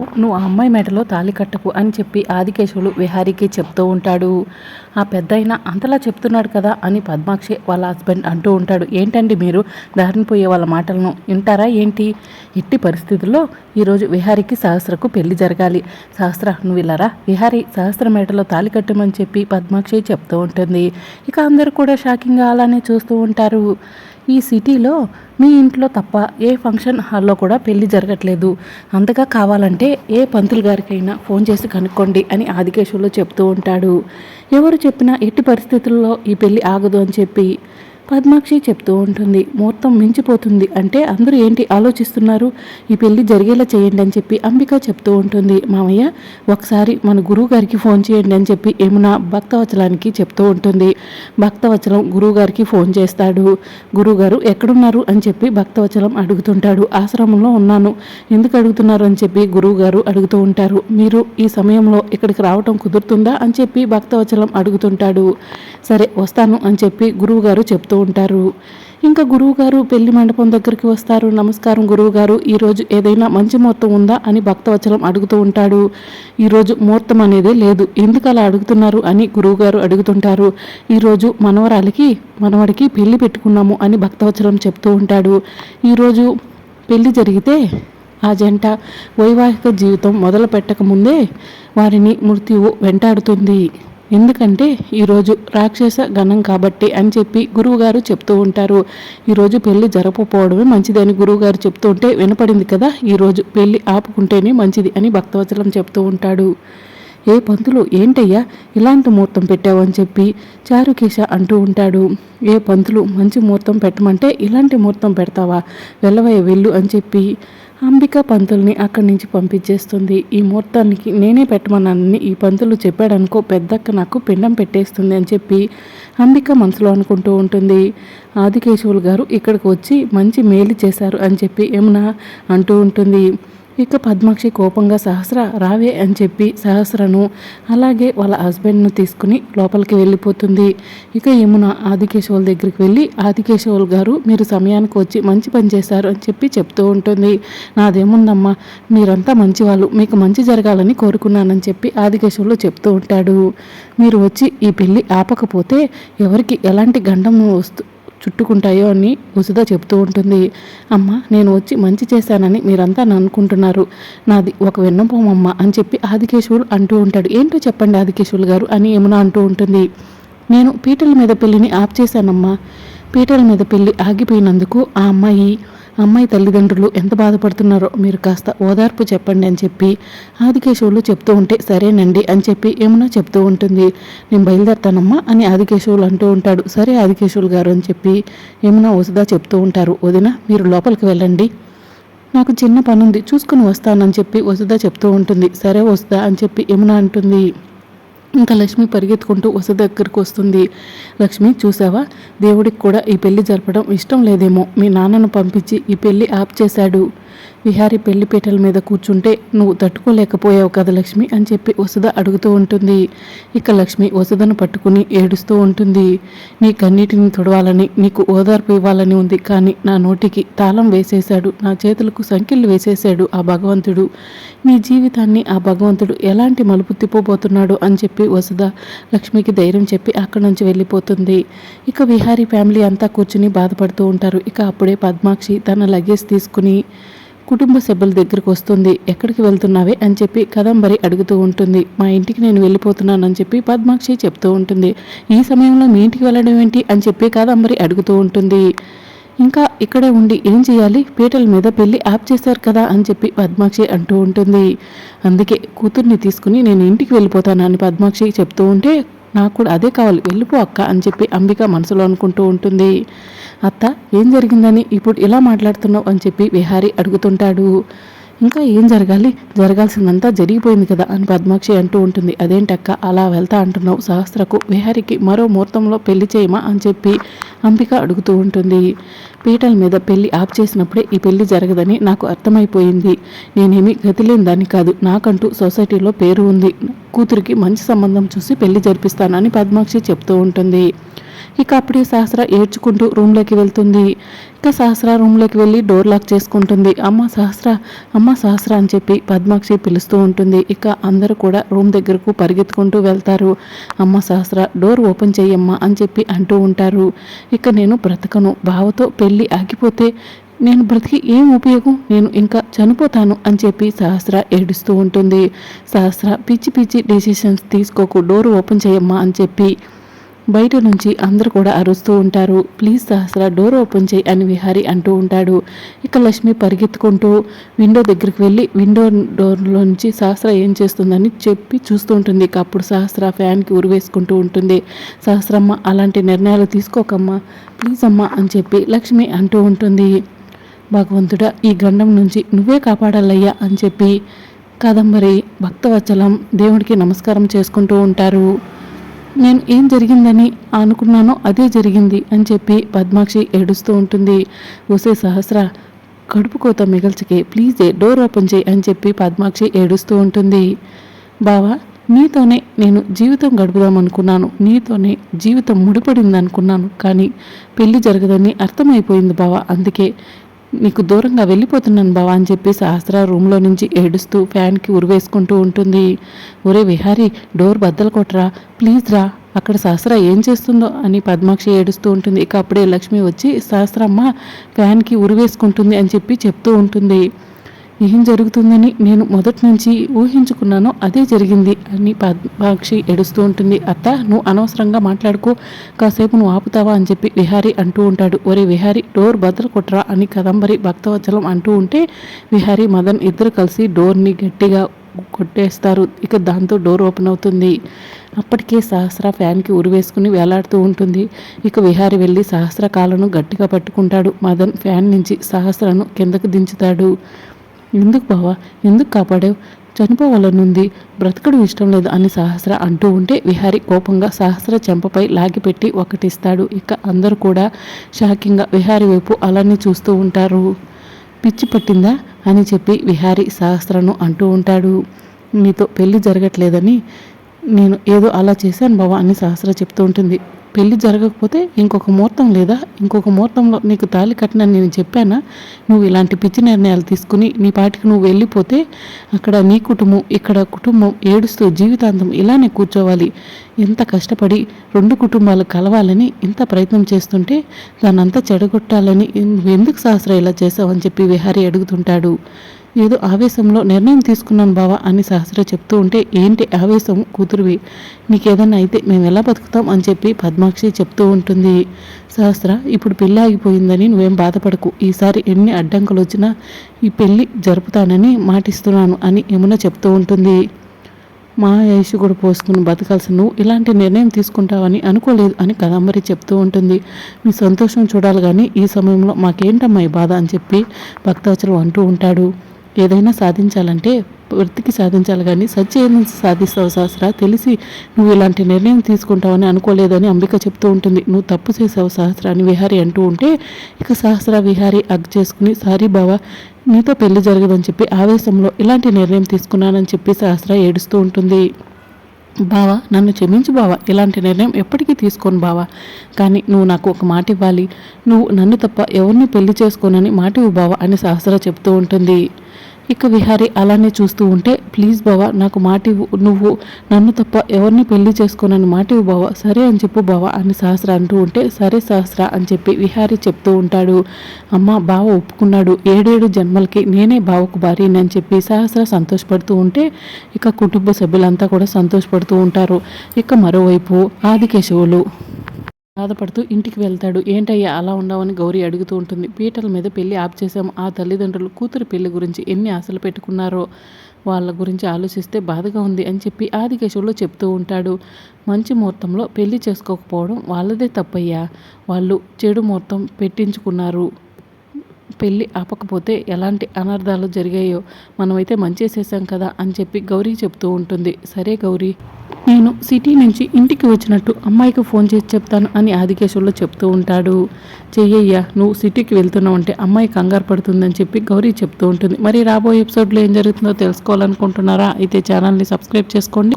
నువ్వు ఆ అమ్మాయి మెడలో తాళి కట్టకు అని చెప్పి ఆదికేశవులు విహారీకి చెప్తూ ఉంటాడు. ఆ పెద్ద అంతలా చెప్తున్నాడు కదా అని పద్మాక్షి వాళ్ళ హస్బెండ్ అంటూ ఉంటాడు. ఏంటండి మీరు దారిని పోయే వాళ్ళ మాటలను వింటారా ఏంటి? ఎట్టి పరిస్థితుల్లో ఈరోజు విహారీకి సహస్రకు పెళ్ళి జరగాలి. సహస్ర నువ్వు ఇలారా? విహారీ సహస్ర మెడలో తాళి కట్టమని చెప్పి పద్మాక్షి చెప్తూ ఉంటుంది. ఇక అందరూ కూడా షాకింగ్గా అలానే చూస్తూ ఉంటారు. ఈ సిటీలో మీ ఇంట్లో తప్ప ఏ ఫంక్షన్ హాల్లో కూడా పెళ్ళి జరగట్లేదు. అంతగా కావాలంటే ఏ పంతులు గారికైనా ఫోన్ చేసి కనుక్కోండి అని ఆదికేశవులు చెప్తూ ఉంటాడు. ఎవరు చెప్పినా ఎట్టి పరిస్థితుల్లో ఈ పెళ్ళి ఆగదు అని చెప్పి పద్మాక్షి చెప్తూ ఉంటుంది ముహూర్తం మించిపోతుంది. అంటే అందరూ ఏంటి ఆలోచిస్తున్నారు? ఈ పెళ్ళి జరిగేలా చేయండి అని చెప్పి అంబిక చెప్తూ ఉంటుంది. మామయ్య ఒకసారి మన గురువు గారికి ఫోన్ చేయండి అని చెప్పి యమున భక్తవచలానికి చెప్తూ ఉంటుంది. భక్తవచలం గురువు గారికి ఫోన్ చేస్తాడు. గురువుగారు ఎక్కడున్నారు? అని చెప్పి భక్తవచలం అడుగుతుంటాడు. ఆశ్రమంలో ఉన్నాను. ఎందుకు అడుగుతున్నారు? అని చెప్పి గురువు గారు అడుగుతూ ఉంటారు. మీరు ఈ సమయంలో ఇక్కడికి రావటం కుదురుతుందా? అని చెప్పి భక్తవచలం అడుగుతుంటాడు. సరే వస్తాను అని చెప్పి గురువు గారు చెప్తూ ఉంటారు. ఇంకా గురువుగారు పెళ్ళి మండపం దగ్గరికి వస్తారు. నమస్కారం గురువుగారు. ఈరోజు ఏదైనా మంచి ముహూర్తం ఉందా అని భక్తవచలం అడుగుతూ ఉంటాడు. ఈరోజు ముహూర్తం అనేది లేదు. ఎందుకు అలా అడుగుతున్నారు అని గురువుగారు అడుగుతుంటారు. ఈరోజు మనవరాలికి మనవడికి పెళ్ళి పెట్టుకున్నాము అని భక్తవచలం చెప్తూ ఉంటాడు. ఈరోజు పెళ్ళి జరిగితే ఆ జంట వైవాహిక జీవితం మొదలు పెట్టకముందే వారిని మృత్యువు వెంటాడుతుంది. ఎందుకంటే ఈరోజు రాక్షస గణం కాబట్టి అని చెప్పి గురువుగారు చెప్తూ ఉంటారు. ఈరోజు పెళ్ళి జరపకపోవడమే మంచిది అని గురువుగారు చెప్తూ ఉంటే వినపడింది కదా ఈరోజు పెళ్ళి ఆపుకుంటేనే మంచిది అని భక్తవచలం చెప్తూ ఉంటాడు. ఏ పంతులు ఏంటయ్యా ఇలాంటి ముహూర్తం పెట్టావని చెప్పి చారుకేశ అంటూ ఉంటాడు. ఏ పంతులు మంచి ముహూర్తం పెట్టమంటే ఇలాంటి ముహూర్తం పెడతావా? వెళ్ళవయ్య వెళ్ళు అని చెప్పి అంబిక పంతుల్ని అక్కడి నుంచి పంపించేస్తుంది. ఈ ముహూర్తానికి నేనే పెట్టమన్నానని ఈ పంతులు చెప్పాడనుకో పెద్దక్క నాకు పిండం పెట్టేస్తుంది అని చెప్పి అంబిక మనసులో అనుకుంటూ ఉంటుంది. ఆదికేశవులు గారు ఇక్కడికి వచ్చి మంచి మేలు చేశారు అని చెప్పి యమున అంటూ ఉంటుంది. ఇక పద్మాక్షి కోపంగా సహస్ర రావే అని చెప్పి సహస్రను అలాగే వాళ్ళ హస్బెండ్ను తీసుకుని లోపలికి వెళ్ళిపోతుంది. ఇక యమున ఆదికేశవుల దగ్గరికి వెళ్ళి ఆదికేశవులు గారు మీరు సమయానికి వచ్చి మంచి పని చేశారు అని చెప్పి చెప్తూ ఉంటుంది. నాదేముందమ్మా మీరంతా మంచివాళ్ళు మీకు మంచి జరగాలని కోరుకున్నానని చెప్పి ఆదికేశవులు చెప్తూ ఉంటాడు. మీరు వచ్చి ఈ పెళ్ళి ఆపకపోతే ఎవరికి ఎలాంటి గండం వస్తు చుట్టుకుంటాయో అని ఉసుద చెప్తూ ఉంటుంది. అమ్మ నేను వచ్చి మంచి చేశానని మీరంతా అనుకుంటున్నారు నాది ఒక విన్నపం అమ్మ అని చెప్పి ఆదికేశవులు అంటూ ఉంటాడు. ఏంటో చెప్పండి ఆదికేశవులు గారు అని యమున అంటూ ఉంటుంది. నేను పీటల మీద పెళ్ళిని ఆప్ చేశానమ్మా పీటల మీద పెళ్ళి ఆగిపోయినందుకు ఆ అమ్మాయి అమ్మాయి తల్లిదండ్రులు ఎంత బాధపడుతున్నారో మీరు కాస్త ఓదార్పు చెప్పండి అని చెప్పి ఆదికేశవులు చెప్తూ ఉంటే సరేనండి అని చెప్పి యమున చెప్తూ ఉంటుంది. నేను బయలుదేరతానమ్మా అని ఆదికేశవులు అంటూ ఉంటాడు. సరే ఆదికేశవులు గారు అని చెప్పి యమున వసుదా చెప్తూ ఉంటారు. వదిన మీరు లోపలికి వెళ్ళండి. నాకు చిన్న పనుంది. చూసుకుని వస్తానని చెప్పి వసుదా చెప్తూ ఉంటుంది. సరే వసుదా అని చెప్పి యమున అంటుంది. ఇంకా లక్ష్మి పరిగెత్తుకుంటూ వసతి దగ్గరకు వస్తుంది. లక్ష్మి చూసావా? దేవుడికి కూడా ఈ పెళ్ళి జరపడం ఇష్టం లేదేమో. మీ నాన్నను పంపించి ఈ పెళ్ళి ఆప్ చేశాడు. విహారీ పెళ్ళిపీటల మీద కూర్చుంటే నువ్వు తట్టుకోలేకపోయావు కదా లక్ష్మి అని చెప్పి వసుధ అడుగుతూ ఉంటుంది. ఇక లక్ష్మి వసుధను పట్టుకుని ఏడుస్తూ ఉంటుంది. నీ కన్నీటిని తుడవాలని నీకు ఓదార్పు ఇవ్వాలని ఉంది కానీ నా నోటికి తాళం వేసేశాడు నా చేతులకు సంఖ్యలు వేసేశాడు ఆ భగవంతుడు. నీ జీవితాన్ని ఆ భగవంతుడు ఎలాంటి మలుపు తిప్పబోతున్నాడు అని చెప్పి వసుధ లక్ష్మికి ధైర్యం చెప్పి అక్కడి నుంచి వెళ్ళిపోతుంది. ఇక విహారీ ఫ్యామిలీ అంతా కూర్చుని బాధపడుతూ ఉంటారు. ఇక అప్పుడే పద్మాక్షి తన లగేజ్ తీసుకుని కుటుంబ సభ్యుల దగ్గరికి వస్తుంది. ఎక్కడికి వెళ్తున్నావే? అని చెప్పి కదంబరి అడుగుతూ ఉంటుంది. మా ఇంటికి నేను వెళ్ళిపోతున్నానని చెప్పి పద్మాక్షి చెప్తూ ఉంటుంది. ఈ సమయంలో మీ ఇంటికి వెళ్ళడం ఏంటి? అని చెప్పి కదంబరి అడుగుతూ ఉంటుంది. ఇంకా ఇక్కడే ఉండి ఏం చేయాలి? పీటల మీద పెళ్ళి ఆప్ చేశారు కదా? అని చెప్పి పద్మాక్షి అంటూ ఉంటుంది. అందుకే కూతుర్ని తీసుకుని నేను ఇంటికి వెళ్ళిపోతానని పద్మాక్షి చెప్తూ ఉంటే నాకు కూడా అదే కావాలి. వెళ్ళిపో అక్క అని చెప్పి అంబిక మనసులో అనుకుంటూ ఉంటుంది. అత్త ఏం జరిగిందని ఇప్పుడు ఇలా మాట్లాడుతున్నావు అని చెప్పి విహారీ అడుగుతుంటాడు. ఇంకా ఏం జరగాలి? జరగాల్సిందంతా జరిగిపోయింది కదా అని పద్మాక్షి అంటూ ఉంటుంది. అదేంటక్క అలా వెళ్తా అంటున్నావు సహస్రకు. విహారికి మరో ముహూర్తంలో పెళ్ళి చేయమా అని చెప్పి అంబిక అడుగుతూ ఉంటుంది. పీటల మీద పెళ్ళి ఆప్ చేసినప్పుడే ఈ పెళ్ళి జరగదని నాకు అర్థమైపోయింది. నేనేమి గతిలేని దాన్ని కాదు. నాకంటూ సొసైటీలో పేరు ఉంది. కూతురికి మంచి సంబంధం చూసి పెళ్ళి జరిపిస్తానని పద్మాక్షి చెప్తూ ఉంటుంది. ఇక అప్పుడే సహస్ర ఏడ్చుకుంటూ రూమ్లోకి వెళ్తుంది. ఇక సహస్ర రూమ్లోకి వెళ్ళి డోర్ లాక్ చేసుకుంటుంది. అమ్మ సహస్ర అమ్మ సహస్ర అని చెప్పి పద్మాక్షి పిలుస్తూ ఉంటుంది. ఇక అందరూ కూడా రూమ్ దగ్గరకు పరిగెత్తుకుంటూ వెళ్తారు. అమ్మ సహస్ర డోర్ ఓపెన్ చేయమ్మా అని చెప్పి అంటూ ఉంటారు. ఇక నేను బ్రతకను. బావతో పెళ్ళి ఆగిపోతే నేను బ్రతికి ఏం ఉపయోగం? నేను ఇంకా చనిపోతాను అని చెప్పి సహస్ర ఏడుస్తూ ఉంటుంది. సహస్ర పిచ్చి పిచ్చి డెసిషన్స్ తీసుకోకు. డోర్ ఓపెన్ చేయమ్మా అని చెప్పి బయట నుంచి అందరూ కూడా అరుస్తూ ఉంటారు. ప్లీజ్ సహస్ర డోర్ ఓపెన్ చేయి అని విహారి అంటూ ఉంటాడు. ఇక లక్ష్మి పరిగెత్తుకుంటూ విండో దగ్గరికి వెళ్ళి విండో డోర్లో నుంచి సహస్ర ఏం చేస్తుందని చెప్పి చూస్తూ ఉంటుంది. ఇక అప్పుడు సహస్ర ఫ్యాన్కి ఉరివేసుకుంటూ ఉంటుంది. సహస్రమ్మ అలాంటి నిర్ణయాలు తీసుకోకమ్మా ప్లీజ్ అమ్మా అని చెప్పి లక్ష్మి అంటూ ఉంటుంది. భగవంతుడా ఈ గండం నుంచి నువ్వే కాపాడాలయ్యా అని చెప్పి కాదంబరి భక్తవచ్చలం దేవుడికి నమస్కారం చేసుకుంటూ ఉంటారు. నేను ఏం జరిగిందని అనుకున్నానో అదే జరిగింది అని చెప్పి పద్మాక్షి ఏడుస్తూ ఉంటుంది. ఒసే సహస్ర కడుపు కోత మిగల్చకే ప్లీజే డోర్ ఓపెన్ చేయి అని చెప్పి పద్మాక్షి ఏడుస్తూ ఉంటుంది. బావా నీతోనే నేను జీవితం గడుపుదాం అనుకున్నాను నీతోనే జీవితం ముడిపడింది అనుకున్నాను కానీ పెళ్ళి జరగదని అర్థమైపోయింది బావా అందుకే నీకు దూరంగా వెళ్ళిపోతున్నాను బావా అని చెప్పి సహస్ర రూమ్లో నుంచి ఏడుస్తూ ఫ్యాన్కి ఉరివేసుకుంటూ ఉంటుంది. ఒరే విహారీ డోర్ బద్దలు కొట్టరా? ప్లీజ్ రా. అక్కడ సహస్ర ఏం చేస్తుందో అని పద్మాక్షి ఏడుస్తూ ఉంటుంది. ఇక అప్పుడే లక్ష్మి వచ్చి సహస్రమ్మ ఫ్యాన్కి ఉరివేసుకుంటుంది అని చెప్పి చెప్తూ ఉంటుంది. ఏం జరుగుతుందని నేను మొదటి నుంచి ఊహించుకున్నానో అదే జరిగింది అని పద్మాక్షి ఏడుస్తూ ఉంటుంది. అత్త నువ్వు అనవసరంగా మాట్లాడుకో కాసేపు నువ్వు ఆపుతావా? అని చెప్పి విహారి అంటూ ఉంటాడు. ఒరే విహారి డోర్ బద్దలు కొట్టరా అని కదంబరి భక్తవచలం అంటూ ఉంటే విహారీ మదన్ ఇద్దరు కలిసి డోర్ని గట్టిగా కొట్టేస్తారు. ఇక దాంతో డోర్ ఓపెన్ అవుతుంది. అప్పటికే సహస్ర ఫ్యాన్కి ఉరివేసుకుని వేలాడుతూ ఉంటుంది. ఇక విహారి వెళ్ళి సహస్ర కాలను గట్టిగా పట్టుకుంటాడు. మదన్ ఫ్యాన్ నుంచి సహస్రను కిందకు దించుతాడు. ఎందుకు బావా? ఎందుకు కాపాడావు? చనిపోవాలనుంది. బ్రతకడం ఇష్టం లేదు అని సహస్ర అంటూ ఉంటే విహారి కోపంగా సహస్ర చెంపపై లాగిపెట్టి ఒకటిస్తాడు. ఇక అందరూ కూడా షాకింగ్గా విహారి వైపు అలానే చూస్తూ ఉంటారు. పిచ్చి పట్టిందా? అని చెప్పి విహారి సహస్రను అంటూ ఉంటాడు. నీతో పెళ్ళి జరగట్లేదని నేను ఏదో అలా చేశాను బావా అని సహస్ర చెప్తూ ఉంటుంది. పెళ్ళి జరగకపోతే ఇంకొక ముహూర్తం లేదా ఇంకొక ముహూర్తంలో నీకు తాళి కట్టినని నేను చెప్పానా? నువ్వు ఇలాంటి పిచ్చి నిర్ణయాలు తీసుకుని నీ పాటికి నువ్వు వెళ్ళిపోతే అక్కడ నీ కుటుంబం ఇక్కడ కుటుంబం ఏడుస్తూ జీవితాంతం ఇలానే కూర్చోవాలి. ఎంత కష్టపడి రెండు కుటుంబాలు కలవాలని ఇంత ప్రయత్నం చేస్తుంటే దానంతా చెడగొట్టాలని నువ్వు ఎందుకు సహస్ర ఇలా చేసావని చెప్పి విహారీ అడుగుతుంటాడు. ఏదో ఆవేశంలో నిర్ణయం తీసుకున్నాను బావా అని సహస్ర చెప్తూ ఉంటే ఏంటి ఆవేశం కూతురువి? నీకేదన్నా అయితే మేము ఎలా బతుకుతాం అని చెప్పి పద్మాక్షి చెప్తూ ఉంటుంది. సహస్ర ఇప్పుడు పెళ్ళి ఆగిపోయిందని నువ్వేం బాధపడకు. ఈసారి ఎన్ని అడ్డంకులు వచ్చినా ఈ పెళ్ళి జరుపుతానని మాటిస్తున్నాను అని యమున చెప్తూ ఉంటుంది. మా యశు కూడా పోసుకుని బతకాల్సి నువ్వు ఇలాంటి నిర్ణయం తీసుకుంటావని అనుకోలేదు అని కదంబరి చెప్తూ ఉంటుంది. మీ సంతోషం చూడాలి కానీ ఈ సమయంలో మాకేంటమ్మా ఈ బాధ అని చెప్పి భక్తవచలం అంటూ ఉంటాడు. ఏదైనా సాధించాలంటే వృత్తికి సాధించాలి కానీ సత్యం సాధిస్తావు సహస్ర తెలిసి నువ్వు ఇలాంటి నిర్ణయం తీసుకుంటావని అనుకోలేదని అంబిక చెప్తూ ఉంటుంది. నువ్వు తప్పు చేసావు సహస్ర అని విహారి అంటూ ఉంటే ఇక సహస్ర విహారి అగ్ చేసుకుని సారీ బావా నీతో పెళ్ళి జరగదని చెప్పి ఆవేశంలో ఇలాంటి నిర్ణయం తీసుకున్నానని చెప్పి సహస్ర ఏడుస్తూ ఉంటుంది. బావా నన్ను క్షమించు బావా ఇలాంటి నిర్ణయం ఎప్పటికీ తీసుకోను బావా కానీ నువ్వు నాకు ఒక మాట ఇవ్వాలి. నువ్వు నన్ను తప్ప ఎవరిని పెళ్ళి చేసుకోనని మాట ఇవ్వు బావా అని సహస్ర చెప్తూ ఉంటుంది. ఇక విహారీ అలానే చూస్తూ ఉంటే ప్లీజ్ బావ నాకు మాట నువ్వు నన్ను తప్ప ఎవరిని పెళ్ళి చేసుకోనని మాట ఇవ్వు బావా సరే అని చెప్పు బావ అని సహస్ర అంటూ ఉంటే సరే సహస్ర అని చెప్పి విహారీ చెప్తూ ఉంటాడు. అమ్మ బావ ఒప్పుకున్నాడు ఏడేడు జన్మలకి నేనే బావకు భార్యని అని చెప్పి సహస్ర సంతోషపడుతూ ఉంటే ఇక కుటుంబ సభ్యులంతా కూడా సంతోషపడుతూ ఉంటారు. ఇక మరోవైపు ఆదికేశవులు. బాధపడుతూ ఇంటికి వెళ్తాడు. ఏంటయ్యా అలా ఉండవని గౌరీ అడుగుతూ ఉంటుంది. పీటల మీద పెళ్ళి ఆప్ చేశాము ఆ తల్లిదండ్రులు కూతురు పెళ్ళి గురించి ఎన్ని ఆశలు పెట్టుకున్నారో వాళ్ళ గురించి ఆలోచిస్తే బాధగా ఉంది అని చెప్పి ఆదికేశవులో చెప్తూ ఉంటాడు. మంచి ముహూర్తంలో పెళ్ళి చేసుకోకపోవడం వాళ్ళదే తప్పయ్యా. వాళ్ళు చెడు ముహూర్తం పెట్టించుకున్నారు. పెళ్ళి ఆపకపోతే ఎలాంటి అనర్థాలు జరిగాయో మనమైతే మంచి చేసాం కదా అని చెప్పి గౌరీ చెప్తూ ఉంటుంది. సరే గౌరీ. నేను సిటీ నుంచి ఇంటికి వచ్చినట్టు అమ్మాయికి ఫోన్ చేసి చెప్తాను అని ఆదికేశంలో చెప్తూ ఉంటాడు. చెయ్యయ్యా నువ్వు సిటీకి వెళ్తున్నావు అంటే అమ్మాయి కంగారు పడుతుందని చెప్పి గౌరీ చెప్తూ ఉంటుంది. మరి రాబోయే ఎపిసోడ్లో ఏం జరుగుతుందో తెలుసుకోవాలనుకుంటున్నారా? అయితే ఛానల్ని సబ్స్క్రైబ్ చేసుకోండి.